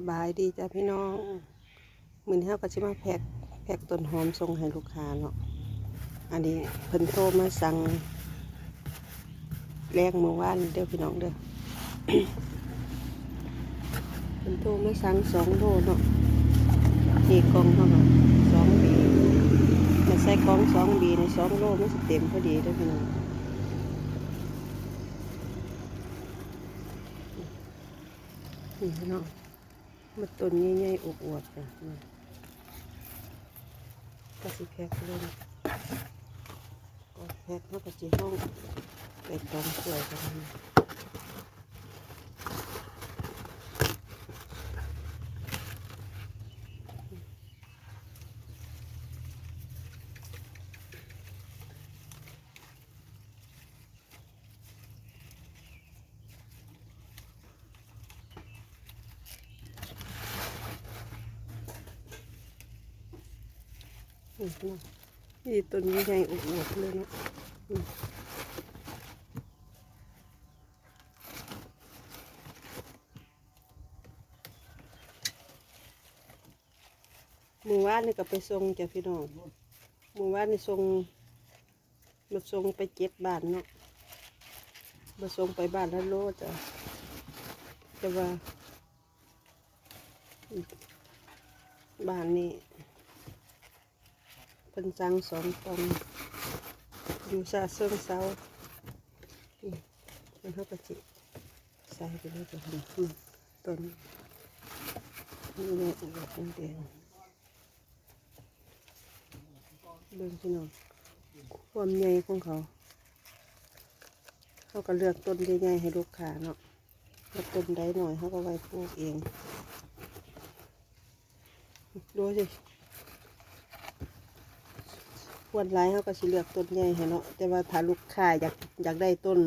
สบายดีจ้ะพี่น้องมือนี้เราก็จะมาแพ็กแพ็กต้นหอมส่งให้ลูกค้าเนาะอันนี้เพิ่นโทรมาสั่งแรงเมื่อวานเด้อพี่น้องเด้อเพิ่นโทรมาสั่งสองโลเนาะนี่กล่องเท่าไหร่สองบีมาใส่กล่องสองบีในสองโลมันสิเต็มพอดีเด้อพี่น้องนี่พี่น้อง มันต้นใหญ่ๆอวบๆจ้ะนี่ก็สิแพ็คเลยก็แพ็คแล้วก็จีห้องเป็นตองสวยกัน นะนี่พี่น้องนี่ต้นใหญ่อวบเลยเนาะมือวานนี่ก็ไปส่งจ้ะพี่น้องมือว่านนี่ส่งรถส่งไปเจ็ดบานเนาะมาส่งไปบ้านละโลจ้ะแต่ว่าบ้านนี้ เป็นจังสองตนอยู่ซาเซิงเซาอืมมันเขาก็จิใส่ไปเลยจ้ะอืมต้นนี่เนี่ยอุบลแดงเบิ่งพี่น้องความใหญ่ของเขา เขาก็เลือกต้นใหญ่ๆให้ลูกค้าเนาะแล้วต้นใดหน่อยเขาก็ไว้ปลูกเองดูสิ ควรไล่เขาก็สิเลือกต้นใหญ่ให้เนาะแต่ว่าถ้าลูกค้าอยากอยากได้ต้น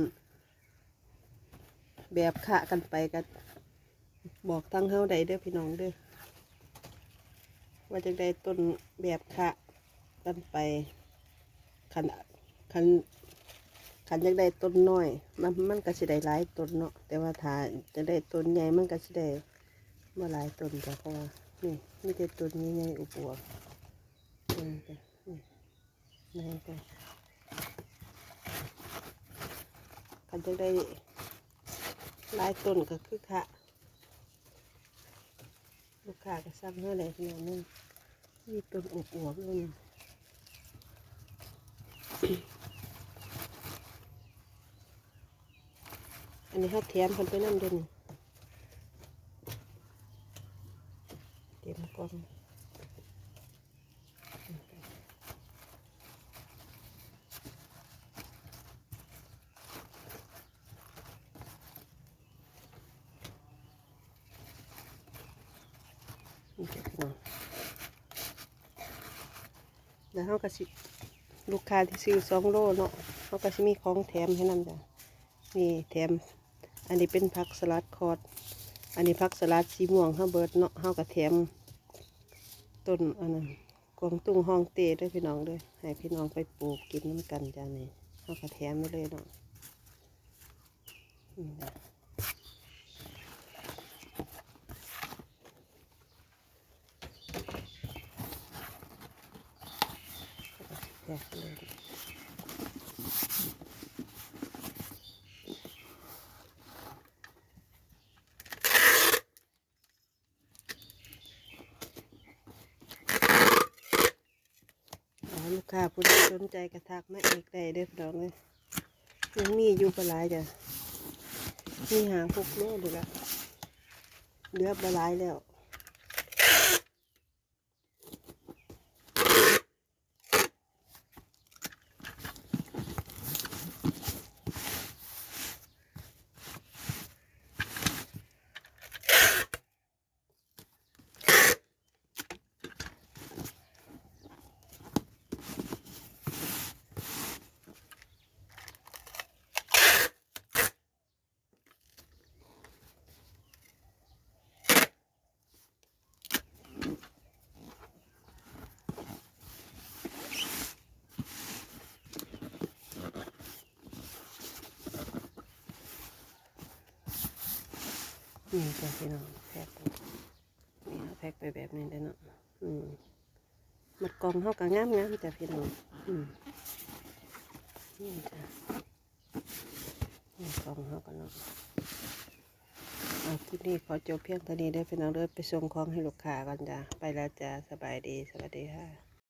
แบบขะกันไปกันบอกทั้งเฮาได้เด้อพี่น้องเด้อว่าจะได้ต้นแบบขะกันไปคันคันคันอยากได้ต้นน้อยมันมันก็สิได้หลายต้นเนาะแต่ว่าถ้าจะได้ต้นใหญ่มันก็สิได้มาหลายต้นจ้ะเพราะว่านี่มีแต่ต้นใหญ่ๆอุบวบๆนี่จ้ะ นี่นี่ก็คันจะได้ลายต้นก็คือค่ะลูกค้าก็สั่งเท่าไหร่ขนาดนั้นมีต้นอวบๆเลยอันนี้เขาแถมคนไปนั่นเด่นเต็มกล่อง นี่จ้ะพี่น้อง แล้วเขาก็สิลูกค้าที่ซื้อสองโลเนาะเขาก็สิมีของแถมให้นั่นจ้ะนี่แถม อันนี้เป็นผักสลัดคอร์ดอันนี้ผักสลัดสีม่วงเขาเบิดเนาะเขาก็แถมต้นอันนั้นกวางตุ้งห้องเต้ด้วยพี่น้องด้วยให้พี่น้องไปปลูกกินน้ำกันจ้ะนี่เขาก็แถมไปเลยเนาะ นี่จ้ะแยกเลยอ๋อลูกค้าผู้ใดสนใจกระทักแมาอีกได้เด้อพี่น้องเลยยังมีอยู่ปลายจ้ะมีหางพกโลดูละเลือบปลายแล้ว นี่จ้ะพี่น้องแพ็คแพ็คไปแบบนี้เด้เนาะอืมมัดกองเขาก็งามงามจ้ะพี่น้องอืมนี่จ้ะนี่กองเขาก็เนาะเอาคลิปนี้ขอจบเพียงเท่านี้ได้พี่น้องเด้อไปส่งของให้ลูกค้าก่อนจ้ะไปแล้วจ้ะสบายดีสวัสดีค่ะ